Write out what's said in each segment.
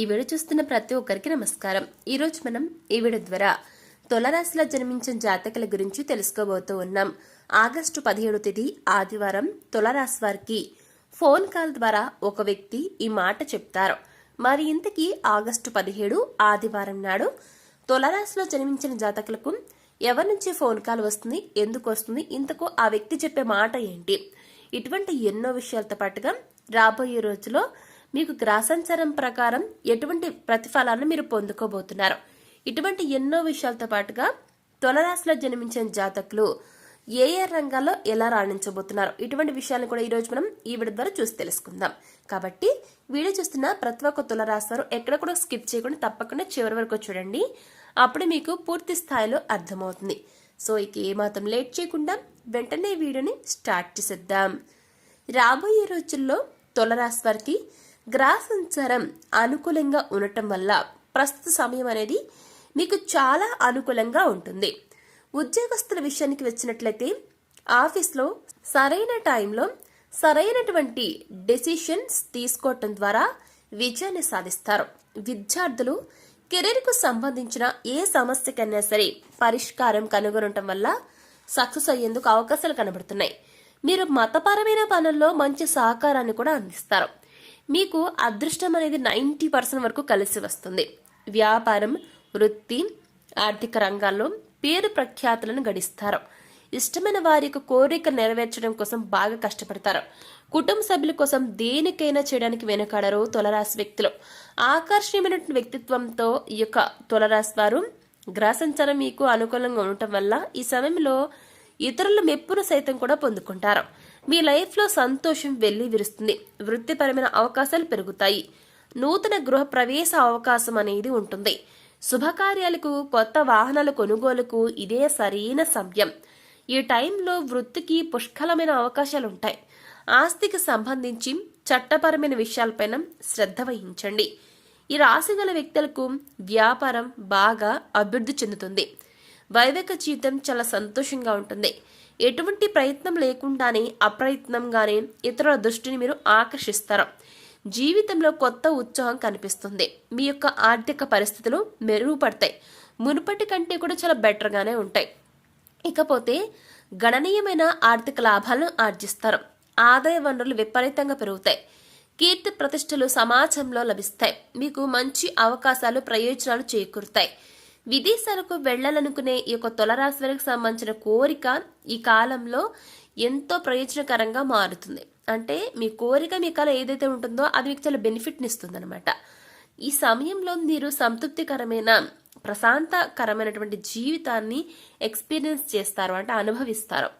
ఈ వీడియో చూస్తున్న ప్రతి ఒక్కరికి నమస్కారం. ఈరోజు మనం ఈ వీడియో ద్వారా తులరాశిలో జన్మించిన జాతకుల గురించి తెలుసుకోబోతూ ఉన్నాం. ఆగస్టు పదిహేడు తేదీ ఆదివారం తులరాశి వారికి ఫోన్ కాల్ ద్వారా ఒక వ్యక్తి ఈ మాట చెప్తారు. మరి ఇంతకీ ఆగస్టు పదిహేడు ఆదివారం నాడు తులరాశిలో జన్మించిన జాతకులకు ఎవరి నుంచి ఫోన్ కాల్ వస్తుంది? ఎందుకు వస్తుంది? ఇంతకు ఆ వ్యక్తి చెప్పే మాట ఏంటి? ఇటువంటి ఎన్నో విషయాలతో పాటుగా రాబోయే రోజులో మీకు గ్రాసంచరం ప్రకారం ఎటువంటి ప్రతిఫలాలను మీరు పొందుకోబోతున్నారు? ఇటువంటి ఎన్నో విషయాలతో పాటుగా తులరాశిలో జన్మించిన జాతకులు ఏ ఏ రంగాల్లో ఎలా రాణించబోతున్నారు? ఇటువంటి విషయాలను కూడా ఈరోజు మనం ఈ వీడియో ద్వారా చూసి తెలుసుకుందాం. కాబట్టి వీడియో చూస్తున్న ప్రతి ఒక్క తులరాశి వారు ఎక్కడ కూడా స్కిప్ చేయకుండా తప్పకుండా చివరి వరకు చూడండి. అప్పుడు మీకు పూర్తి స్థాయిలో అర్థమవుతుంది. సో ఇక ఏమాత్రం లేట్ చేయకుండా వెంటనే వీడియోని స్టార్ట్ చేసేద్దాం. రాబోయే రోజుల్లో తులరాశి వారికి గ్రహ సంచారం అనుకూలంగా ఉండటం వల్ల ప్రస్తుత సమయం అనేది మీకు చాలా అనుకూలంగా ఉంటుంది. ఉద్యోగస్తుల విషయానికి వచ్చినట్లయితే ఆఫీస్లో సరైన టైంలో సరైనటువంటి డెసిషన్స్ తీసుకోవటం ద్వారా విజయాన్ని సాధిస్తారు. విద్యార్థులు కెరీర్కు సంబంధించిన ఏ సమస్యకైనా సరే పరిష్కారం కనుగొనటం వల్ల సక్సెస్ అయ్యేందుకు అవకాశాలు కనబడుతున్నాయి. మీరు మతపరమైన పనుల్లో మంచి సహకారాన్ని కూడా అందిస్తారు. మీకు అదృష్టం అనేది నైంటీ పర్సెంట్ వరకు కలిసి వస్తుంది. వ్యాపారం వృత్తి ఆర్థిక రంగాల్లో పేరు ప్రఖ్యాతులను గడిస్తారు. ఇష్టమైన వారి యొక్క కోరిక నెరవేర్చడం కోసం బాగా కష్టపడతారు. కుటుంబ సభ్యుల కోసం దేనికైనా చేయడానికి వెనుకాడరు తులరాశి వ్యక్తులు. ఆకర్షణీయమైన వ్యక్తిత్వంతో ఈ యొక్క తులరాశి వారు గ్రహ సంచారం మీకు అనుకూలంగా ఉండటం వల్ల ఈ సమయంలో ఇతరుల మెప్పును సైతం కూడా పొందుకుంటారు. మీ లైఫ్లో సంతోషం వెళ్ళి విరుస్తుంది. వృత్తిపరమైన అవకాశాలు పెరుగుతాయి. నూతన గృహ ప్రవేశ అవకాశం అనేది ఉంటుంది. శుభకార్యాలకు కొత్త వాహనాల కొనుగోలుకు ఇదే సరైన సమయం. ఈ టైంలో వృత్తికి పుష్కలమైన అవకాశాలు ఉంటాయి. ఆస్తికి సంబంధించి చట్టపరమైన విషయాలపైన శ్రద్ధ వహించండి. ఈ రాశి గల వ్యక్తులకు వ్యాపారం బాగా అభివృద్ధి చెందుతుంది. వైవేక జీవితం చాలా సంతోషంగా ఉంటుంది. ఎటువంటి ప్రయత్నం లేకుండానే అప్రయత్నంగానే ఇతరుల దృష్టిని మీరు ఆకర్షిస్తారు. జీవితంలో కొత్త ఉత్సాహం కనిపిస్తుంది. మీ యొక్క ఆర్థిక పరిస్థితులు మెరుగుపడతాయి. మునుపటి కంటే కూడా చాలా బెటర్గానే ఉంటాయి. ఇకపోతే గణనీయమైన ఆర్థిక లాభాలను ఆర్జిస్తారు. ఆదాయ వనరులు విపరీతంగా పెరుగుతాయి. కీర్తి ప్రతిష్టలు సమాజంలో లభిస్తాయి. మీకు మంచి అవకాశాలు ప్రయోజనాలు చేకూరుతాయి. విదేశాలకు వెళ్ళాలనుకునే ఈ యొక్క తులరాశి వారికి సంబంధించిన కోరిక ఈ కాలంలో ఎంతో ప్రయోజనకరంగా మారుతుంది. అంటే మీ కోరిక మీ కళ ఏదైతే ఉంటుందో అది మీకు చాలా బెనిఫిట్ని ఇస్తుంది అనమాట ఈ సమయంలో మీరు సంతృప్తికరమైన ప్రశాంతకరమైనటువంటి జీవితాన్ని ఎక్స్పీరియన్స్ చేస్తారు అంటే అనుభవిస్తారు.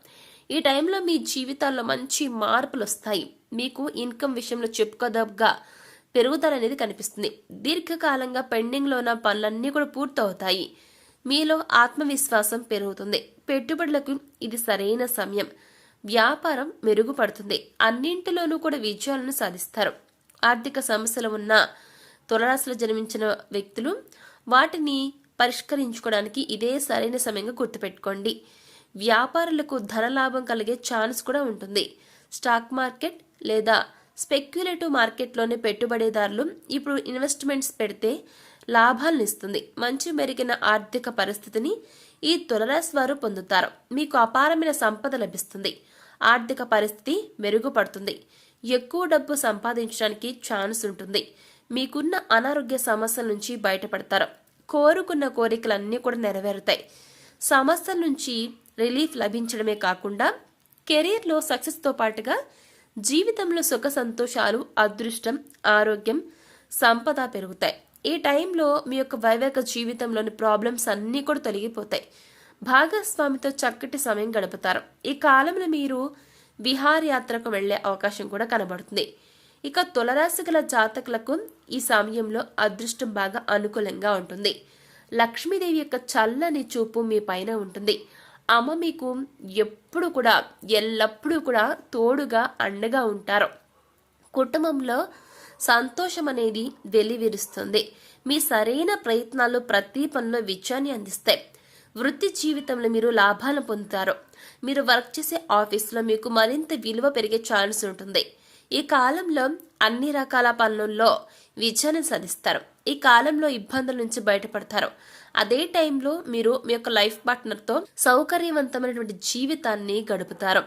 ఈ టైంలో మీ జీవితాల్లో మంచి మార్పులు వస్తాయి. మీకు ఇన్కమ్ విషయంలో చెప్పుకోదగ్గా పెరుగుదల అనేది కనిపిస్తుంది. దీర్ఘకాలంగా పెండింగ్లో ఉన్న పనులన్నీ కూడా పూర్తవుతాయి. మీలో ఆత్మవిశ్వాసం పెరుగుతుంది. పెట్టుబడులకు ఇది సరైన సమయం. వ్యాపారం మెరుగుపడుతుంది. అన్నింటిలోనూ కూడా విజయాలను సాధిస్తారు. ఆర్థిక సమస్యలు ఉన్న తులరాశిలో జన్మించిన వ్యక్తులు వాటిని పరిష్కరించుకోవడానికి ఇదే సరైన సమయంగా గుర్తుపెట్టుకోండి. వ్యాపారులకు ధనలాభం కలిగే ఛాన్స్ కూడా ఉంటుంది. స్టాక్ మార్కెట్ లేదా స్పెక్యులేటివ్ మార్కెట్లోని పెట్టుబడిదారులు ఇప్పుడు ఇన్వెస్ట్మెంట్స్ పెడితే లాభాలను ఇస్తుంది మంచి మెరిగిన ఆర్థిక పరిస్థితిని ఈ తులరాశి వారు పొందుతారు. మీకు అపారమైన సంపద లభిస్తుంది. ఆర్థిక పరిస్థితి మెరుగుపడుతుంది. ఎక్కువ డబ్బు సంపాదించడానికి ఛాన్స్ ఉంటుంది. మీకున్న అనారోగ్య సమస్యల నుంచి బయటపడతారు. కోరుకున్న కోరికలన్నీ కూడా నెరవేరుతాయి. సమస్యల నుంచి రిలీఫ్ లభించడమే కాకుండా కెరీర్లో సక్సెస్తో పాటుగా జీవితంలో సుఖ సంతోషాలు అదృష్టం ఆరోగ్యం సంపద పెరుగుతాయి. ఈ టైంలో మీ యొక్క వైవేక జీవితంలోని ప్రాబ్లమ్స్ అన్నీ కూడా తొలగిపోతాయి. భాగస్వామితో చక్కటి సమయం గడుపుతారు. ఈ కాలంలో మీరు విహారయాత్రకు వెళ్ళే అవకాశం కూడా కనబడుతుంది. ఇక తులరాశి గల జాతకులకు ఈ సమయంలో అదృష్టం బాగా అనుకూలంగా ఉంటుంది. లక్ష్మీదేవి యొక్క చల్లని చూపు మీ పైన ఉంటుంది. అమ్మ మీకు ఎప్పుడు కూడా ఎల్లప్పుడూ కూడా తోడుగా అండగా ఉంటారు. కుటుంబంలో సంతోషం అనేది వెలివిరుస్తుంది. మీ సరైన ప్రయత్నాలు ప్రతి పనిలో విజయాన్ని అందిస్తాయి. వృత్తి జీవితంలో మీరు లాభాలను పొందుతారు. మీరు వర్క్ చేసే ఆఫీస్లో మీకు మరింత విలువ పెరిగే ఛాన్స్ ఉంటుంది. ఈ కాలంలో అన్ని రకాల పనుల్లో విజయాన్ని సాధిస్తారు. ఈ కాలంలో ఇబ్బందుల నుంచి బయటపడతారు. అదే టైంలో మీరు మీ యొక్క లైఫ్ పార్ట్నర్తో సౌకర్యవంతమైనటువంటి జీవితాన్ని గడుపుతారు.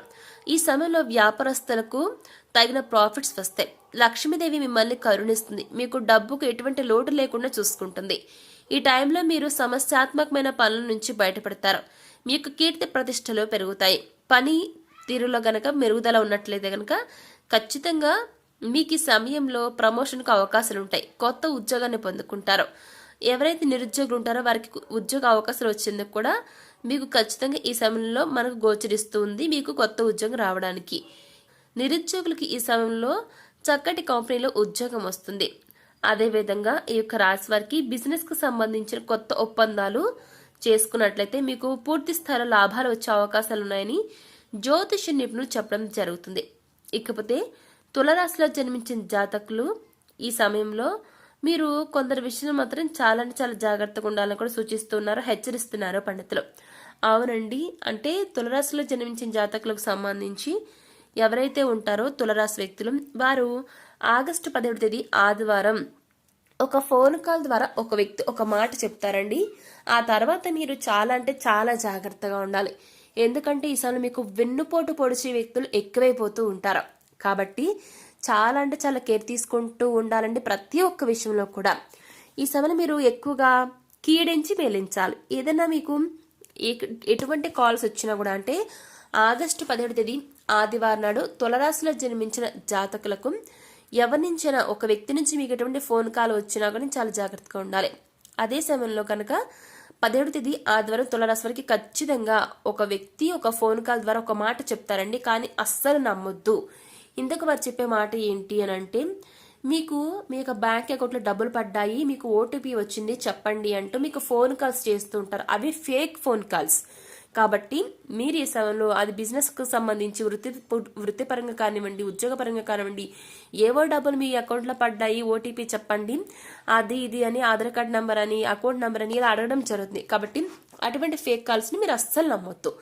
ఈ సమయంలో వ్యాపారస్తులకు తగిన ప్రాఫిట్స్ వస్తాయి. లక్ష్మీదేవి మిమ్మల్ని కరుణిస్తుంది. మీకు డబ్బుకు ఎటువంటి లోటు లేకుండా చూసుకుంటుంది. ఈ టైంలో మీరు సమస్యాత్మకమైన పనుల నుంచి బయటపడతారు. మీకు కీర్తి ప్రతిష్టలు పెరుగుతాయి. పని తీరులో గనక మెరుగుదల ఉన్నట్లయితే గనక ఖచ్చితంగా మీకు ఈ సమయంలో ప్రమోషన్కు అవకాశాలు ఉంటాయి కొత్త ఉద్యోగాన్ని పొందుకుంటారు. ఎవరైతే నిరుద్యోగులు ఉంటారో వారికి ఉద్యోగ అవకాశాలు వచ్చేందుకు కూడా మీకు ఖచ్చితంగా ఈ సమయంలో మనకు గోచరిస్తుంది మీకు కొత్త ఉద్యోగం రావడానికి. నిరుద్యోగులకి ఈ సమయంలో చక్కటి కంపెనీలో ఉద్యోగం వస్తుంది. అదేవిధంగా ఈ యొక్క రాశి వారికి బిజినెస్కు సంబంధించిన కొత్త ఒప్పందాలు చేసుకున్నట్లయితే మీకు పూర్తి స్థాయిలో లాభాలు వచ్చే అవకాశాలు ఉన్నాయని జ్యోతిష నిపుణులు చెప్పడం జరుగుతుంది. ఇకపోతే తులరాశిలో జన్మించిన జాతకులు ఈ సమయంలో మీరు కొందరు విషయంలో మాత్రం చాలా అంటే చాలా జాగ్రత్తగా ఉండాలని కూడా సూచిస్తున్నారు హెచ్చరిస్తున్నారు పండితులు. అవునండి. అంటే తులరాశిలో జన్మించిన జాతకులకు సంబంధించి ఎవరైతే ఉంటారో తులరాశి వ్యక్తులు వారు ఆగస్టు పదిహేడు తేదీ ఆదివారం ఒక ఫోన్ కాల్ ద్వారా ఒక వ్యక్తి ఒక మాట చెప్తారండి. ఆ తర్వాత మీరు చాలా అంటే చాలా జాగ్రత్తగా ఉండాలి. ఎందుకంటే ఈసారి మీకు వెన్నుపోటు పొడిచే వ్యక్తులు ఎక్కువైపోతూ ఉంటారు. కాబట్టి చాలా అంటే చాలా కేర్ తీసుకుంటూ ఉండాలండి ప్రతి ఒక్క విషయంలో కూడా. ఈ సమయంలో మీరు ఎక్కువగా కీడించి మేలించాలి. ఏదైనా మీకు ఏ- ఎటువంటి కాల్స్ వచ్చినా కూడా అంటే ఆగస్టు పదిహేడు తేదీ ఆదివారం నాడు తులరాశిలో జన్మించిన జాతకులకు ఎవరి నుంచైనా ఒక వ్యక్తి నుంచి మీకు ఎటువంటి ఫోన్ కాల్ వచ్చినా కానీ చాలా జాగ్రత్తగా ఉండాలి. అదే సమయంలో కనుక పదిహేడు తేదీ ఆదివారం తులరాశి వారికి ఖచ్చితంగా ఒక వ్యక్తి ఒక ఫోన్ కాల్ ద్వారా ఒక మాట చెప్తారండి. కానీ అస్సలు నమ్మొద్దు. ఇంతకు వారు చెప్పే మాట ఏంటి అని అంటే మీకు మీ యొక్క బ్యాంక్ అకౌంట్లో డబ్బులు పడ్డాయి మీకు ఓటీపీ వచ్చింది చెప్పండి అంటూ మీకు ఫోన్ కాల్స్ చేస్తూ ఉంటారు. అవి ఫేక్ ఫోన్ కాల్స్. కాబట్టి మీరు ఈ సమయంలో అది బిజినెస్కు సంబంధించి వృత్తి వృత్తిపరంగా కానివ్వండి ఉద్యోగపరంగా కానివ్వండి ఏవో డబ్బులు మీ అకౌంట్లో పడ్డాయి ఓటీపీ చెప్పండి అది ఇది అని ఆధార్ కార్డ్ నెంబర్ అని అకౌంట్ నెంబర్ అని ఇలా అడగడం జరుగుతుంది. కాబట్టి అటువంటి ఫేక్ కాల్స్ని మీరు అస్సలు నమ్మొద్దు.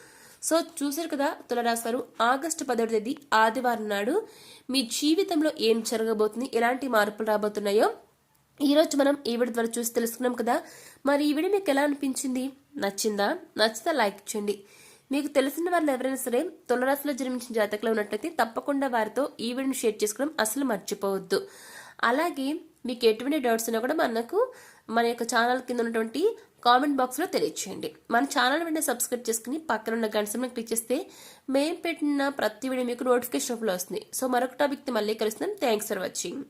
సో చూసారు కదా తులరాశి వారు ఆగస్టు పదిహేడు తేదీ ఆదివారం నాడు మీ జీవితంలో ఏం జరగబోతుంది ఎలాంటి మార్పులు రాబోతున్నాయో ఈరోజు మనం ఈ వీడియో ద్వారా చూసి తెలుసుకున్నాం కదా. మరి ఈ వీడియో మీకు ఎలా అనిపించింది? నచ్చిందా? నచ్చితే లైక్ చేయండి. మీకు తెలిసిన వాళ్ళు ఎవరైనా సరే తులరాశిలో జన్మించిన జాతకలో ఉన్నట్లయితే తప్పకుండా వారితో ఈ వీడియోని షేర్ చేసుకోవడం అసలు మర్చిపోవద్దు. అలాగే మీకు ఎటువంటి డౌట్స్ ఉన్నా కూడా మనకు మన యొక్క ఛానల్ కింద ఉన్నటువంటి కామెంట్ బాక్స్లో తెలియచేయండి. మన ఛానల్ వెంటనే సబ్స్క్రైబ్ చేసుకుని పక్కన ఉన్న గంట సమయం క్లిక్ చేస్తే మేము పెట్టిన ప్రతి వీడియో మీకు నోటిఫికేషన్ రూపంలో వస్తుంది. సో మరొక టాపిక్తో మళ్ళీ కలుస్తున్నాం. Thanks for watching.